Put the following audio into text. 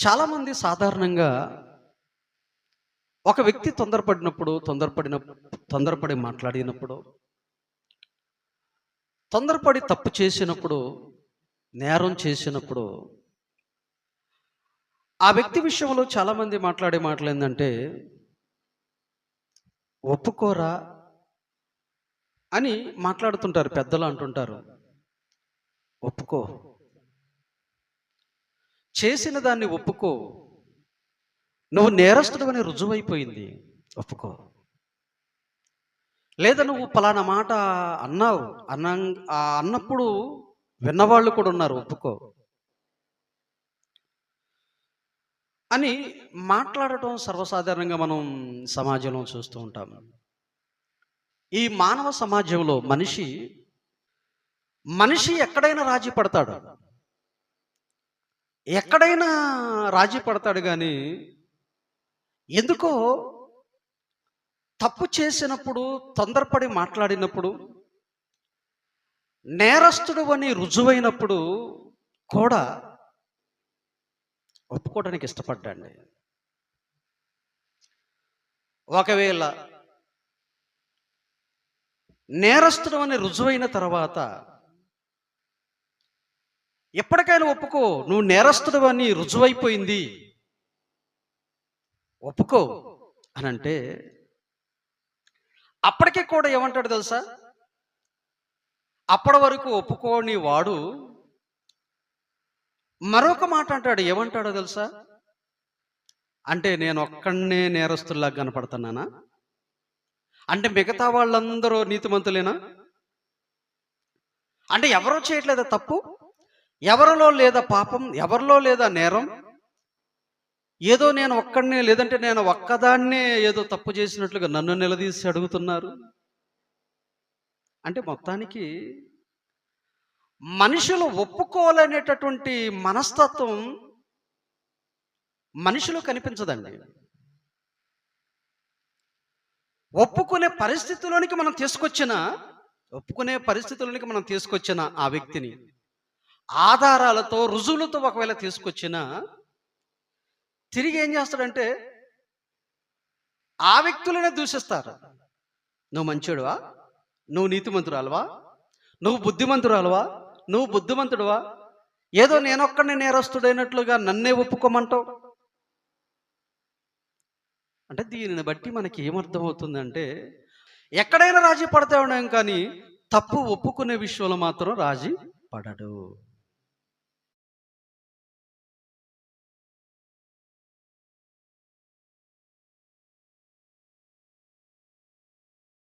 చాలామంది సాధారణంగా ఒక వ్యక్తి తొందరపడినప్పుడు తొందరపడిన తొందరపడి మాట్లాడినప్పుడు తొందరపడి తప్పు చేసినప్పుడు నేరం చేసినప్పుడు ఆ వ్యక్తి విషయంలో చాలామంది మాట్లాడే మాటలు ఏంటంటే ఒప్పుకోరా అని మాట్లాడుతుంటారు పెద్దలు అంటుంటారు. ఒప్పుకో చేసిన దాన్ని ఒప్పుకో. నువ్వు నేరస్తుడు రుజువైపోయింది. ఒప్పుకో. లేదా నువ్వు పలానా మాట అన్నావు. అన్న అన్నప్పుడు విన్నవాళ్ళు కూడా ఉన్నారు. ఒప్పుకో. అని మాట్లాడటం సర్వసాధారణంగా మనం సమాజంలో చూస్తూ ఉంటాం. ఈ మానవ సమాజంలో మనిషి మనిషి ఎక్కడైనా రాజీ పడతాడు. ఎక్కడైనా రాజీ పడతాడు కానీ ఎందుకో తప్పు చేసినప్పుడు తొందరపడి మాట్లాడినప్పుడు నేరస్తుడు అని రుజువైనప్పుడు కూడా ఒప్పుకోవడానికి ఇష్టపడ్డాండి ఒకవేళ నేరస్తుడు అని రుజువైన తర్వాత ఎప్పటికైనా ఒప్పుకో నువ్వు నేరస్తుడు అని రుజువైపోయింది. ఒప్పుకో అని అంటే అప్పటికే కూడా ఏమంటాడు తెలుసా? అప్పటి వరకు ఒప్పుకోని వాడు మరొక మాట అంటాడు ఏమంటాడో తెలుసా? అంటే నేను ఒక్కడనే నేరస్తుల్లా కనపడుతున్నానా? అంటే మిగతా వాళ్ళందరూ నీతిమంతులేనా? అంటే ఎవరో చేయట్లేదా తప్పు? ఎవరిలో లేదా పాపం? ఎవరిలో లేదా నేరం? ఏదో నేను ఒక్కడనే లేదంటే నేను ఒక్కదాన్నే ఏదో తప్పు చేసినట్లుగా నన్ను నిలదీసి అడుగుతున్నారు. అంటే మొత్తానికి మనుషులు ఒప్పుకోలేనేటటువంటి మనస్తత్వం మనుషులు కనిపించదండి. ఒప్పుకునే పరిస్థితిలోనికి మనం తీసుకొచ్చిన ఒప్పుకునే పరిస్థితుల్లోనికి మనం తీసుకొచ్చిన ఆ వ్యక్తిని ఆధారాలతో రుజువులతో ఒకవేళ తీసుకొచ్చిన తిరిగి ఏం చేస్తాడంటే ఆ వ్యక్తులనే దూషిస్తారు. నువ్వు మంచోడువా? నువ్వు నీతిమంతురాలువా? నువ్వు బుద్ధిమంతురాలువా? నువ్వు బుద్ధిమంతుడువా? ఏదో నేనొక్కడిని నేరస్తుడైనట్లుగా నన్నే ఒప్పుకోమంటావు? అంటే దీనిని బట్టి మనకి ఏమర్థం అవుతుందంటే ఎక్కడైనా రాజీ పడతా ఉన్నాం కానీ తప్పు ఒప్పుకునే విషయంలో మాత్రం రాజీ పడడు.